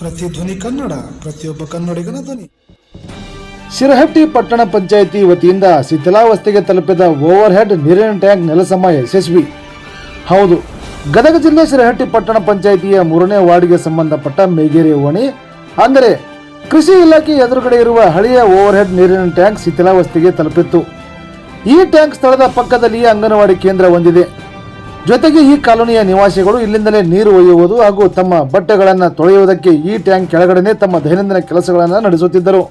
ಧ್ವನಿ ಕನ್ನಡ, ಪ್ರತಿಯೊಬ್ಬ ಕನ್ನಡಿಗನ ಧ್ವನಿ. ಶಿರಹಟ್ಟಿ ಪಟ್ಟಣ ಪಂಚಾಯಿತಿ ವತಿಯಿಂದ ಶಿಥಿಲಾವಸ್ಥೆಗೆ ತಲುಪಿದ ಓವರ್ ಹೆಡ್ ನೀರಿನ ಟ್ಯಾಂಕ್ ನೆಲಸಮ ಯಶಸ್ವಿ. ಹೌದು, ಗದಗ ಜಿಲ್ಲೆ ಶಿರಹಟ್ಟಿ ಪಟ್ಟಣ ಪಂಚಾಯಿತಿಯ ಮೂರನೇ ವಾರ್ಡ್ಗೆ ಸಂಬಂಧಪಟ್ಟ ಮೇಗೇರಿ ಓಣಿ, ಅಂದರೆ ಕೃಷಿ ಇಲಾಖೆ ಎದುರುಗಡೆ ಇರುವ ಹಳೆಯ ಓವರ್ ಹೆಡ್ ನೀರಿನ ಟ್ಯಾಂಕ್ ಶಿಥಿಲಾವಸ್ಥೆಗೆ ತಲುಪಿತ್ತು. ಈ ಟ್ಯಾಂಕ್ ಸ್ಥಳದ ಪಕ್ಕದಲ್ಲಿಯೇ ಅಂಗನವಾಡಿ ಕೇಂದ್ರ ಹೊಂದಿದೆ. ಜೊತೆಗೆ ಈ ಕಾಲೋನಿಯ ನಿವಾಸಿಗಳು ಇಲ್ಲಿಂದಲೇ ನೀರು ಒಯ್ಯುವುದು ಹಾಗೂ ತಮ್ಮ ಬಟ್ಟೆಗಳನ್ನು ತೊಳೆಯುವುದಕ್ಕೆ ಈ ಟ್ಯಾಂಕ್ ಕೆಳಗಡೆನೆ ತಮ್ಮ ದೈನಂದಿನ ಕೆಲಸಗಳನ್ನು ನಡೆಸುತ್ತಿದ್ದರು.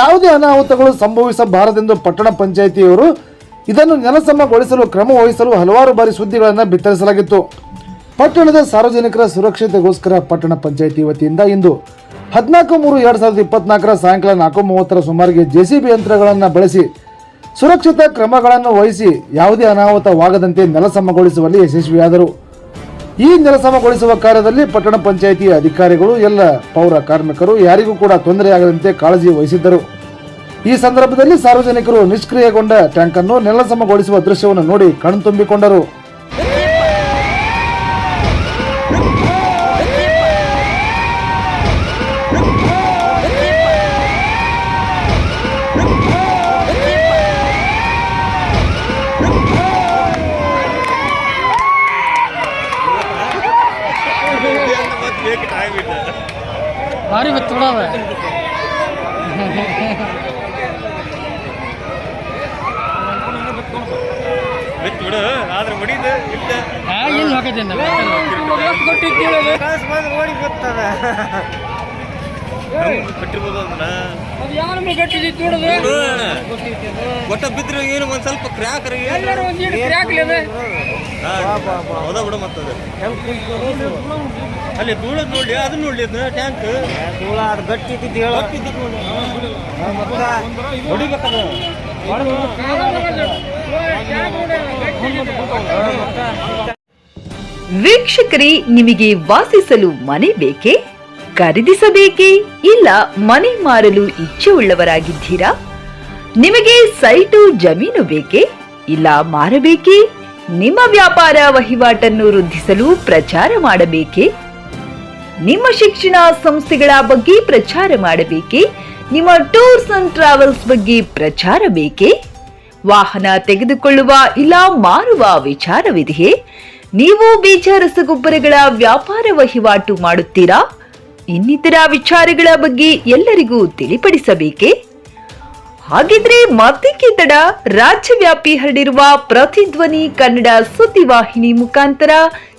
ಯಾವುದೇ ಅನಾಹುತಗಳು ಸಂಭವಿಸಬಾರದೆಂದು ಪಟ್ಟಣ ಪಂಚಾಯಿತಿಯವರು ಇದನ್ನು ನೆಲಸಮಗೊಳಿಸಲು ಕ್ರಮ ವಹಿಸಲು ಹಲವಾರು ಬಾರಿ ಸುದ್ದಿಗಳನ್ನು ಬಿತ್ತರಿಸಲಾಗಿತ್ತು. ಪಟ್ಟಣದ ಸಾರ್ವಜನಿಕರ ಸುರಕ್ಷತೆಗೋಸ್ಕರ ಪಟ್ಟಣ ಪಂಚಾಯಿತಿ ವತಿಯಿಂದ ಇಂದು ಹದಿನಾಲ್ಕು ಮೂರು ಎರಡು ಸಾವಿರದ ಇಪ್ಪತ್ನಾಲ್ಕರ ಸಾಯಂಕಾಲ ನಾಲ್ಕು ಮೂವತ್ತರ ಸುಮಾರಿಗೆ ಜೆಸಿಬಿ ಯಂತ್ರಗಳನ್ನು ಬಳಸಿ ಸುರಕ್ಷತಾ ಕ್ರಮಗಳನ್ನು ವಹಿಸಿ ಯಾವುದೇ ಅನಾಹುತವಾಗದಂತೆ ನೆಲಸಮಗೊಳಿಸುವಲ್ಲಿ ಯಶಸ್ವಿಯಾದರು. ಈ ನೆಲಸಮಗೊಳಿಸುವ ಕಾರ್ಯದಲ್ಲಿ ಪಟ್ಟಣ ಪಂಚಾಯಿತಿ ಅಧಿಕಾರಿಗಳು, ಎಲ್ಲ ಪೌರ ಕಾರ್ಮಿಕರು ಯಾರಿಗೂ ಕೂಡ ತೊಂದರೆಯಾಗದಂತೆ ಕಾಳಜಿ ವಹಿಸಿದ್ದರು. ಈ ಸಂದರ್ಭದಲ್ಲಿ ಸಾರ್ವಜನಿಕರು ನಿಷ್ಕ್ರಿಯಗೊಂಡ ಟ್ಯಾಂಕನ್ನು ನೆಲಸಮಗೊಳಿಸುವ ದೃಶ್ಯವನ್ನು ನೋಡಿ ಕಣ್ತುಂಬಿಕೊಂಡರು. ಭಾರಿ ಬಿತ್ತು ಬಿಡವ. ಬಿತ್ತು ಬಿಡು ಆದ್ರೆ ಹೊಡಿದು ಇಲ್ಲ ಬಂದ್ರೆ ಓಡಿ ಒಟ್ಟ ಬಿದ್ರೆ ಏನು ಒಂದ್ ಸ್ವಲ್ಪ ಕ್ರ್ಯಾಕ್ ಹೌದ ಬಿಡು ಮತ್ತದ. ಅಲ್ಲಿ ಧೂಳದ್ ನೋಡಿ ಅದನ್ನ ನೋಡಿ ಅದನ್ನ ಟ್ಯಾಂಕ್. ಧೂಳ ಅದು ಗಟ್ಟಿ ಇದ್ದಿದ್ದು ಹೇಳ. ಹೊಡಿಬೇಕದ. ವೀಕ್ಷಕರೇ ನಿಮಗೆ ವಾಸಿಸಲು ಮನೆ ಬೇಕೇ? ಖರೀದಿಸಬೇಕೇ? ಇಲ್ಲ ಮನೆ ಮಾರಲು ಇಚ್ಛೆ ಉಳ್ಳವರಾಗಿದ್ದೀರಾ? ನಿಮಗೆ ಸೈಟು ಜಮೀನು ಬೇಕೇ? ಇಲ್ಲ ಮಾರಬೇಕೇ? ನಿಮ್ಮ ವ್ಯಾಪಾರ ವಹಿವಾಟನ್ನು ವೃದ್ಧಿಸಲು ಪ್ರಚಾರ ಮಾಡಬೇಕೆ? ನಿಮ್ಮ ಶಿಕ್ಷಣ ಸಂಸ್ಥೆಗಳ ಬಗ್ಗೆ ಪ್ರಚಾರ ಮಾಡಬೇಕೆ? ನಿಮ್ಮ ಟೂರ್ಸ್ ಅಂಡ್ ಟ್ರಾವೆಲ್ಸ್ ಬಗ್ಗೆ ಪ್ರಚಾರ ಬೇಕೇ? ವಾಹನ ತೆಗೆದುಕೊಳ್ಳುವ ಇಲ್ಲ ಮಾರುವ ವಿಚಾರವಿದೆಯೇ? ನೀವು ಬೀಜ ರಸಗೊಬ್ಬರಗಳ ವ್ಯಾಪಾರ ವಹಿವಾಟು ಮಾಡುತ್ತೀರಾ? ಇನ್ನಿತರ ವಿಚಾರಗಳ ಬಗ್ಗೆ ಎಲ್ಲರಿಗೂ ತಿಳಿಪಡಿಸಬೇಕೇ? ಹಾಗಿದ್ರೆ ತಡ ರಾಜ್ಯವ್ಯಾಪಿ ಹರಡಿರುವ ಪ್ರತಿಧ್ವನಿ ಕನ್ನಡ ಸುದ್ದಿವಾಹಿನಿ ಮುಖಾಂತರ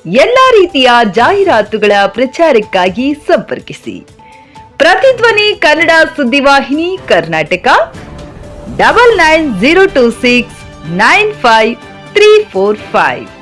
ಎಲ್ಲ ರೀತಿಯ ಜಾಹೀರಾತುಗಳ ಪ್ರಚಾರಕ್ಕಾಗಿ ಸಂಪರ್ಕಿಸಿ. ಪ್ರತಿಧ್ವನಿ Kannada ಸುದ್ದಿವಾಹಿನಿ Karnataka double nine zero two six nine five three four five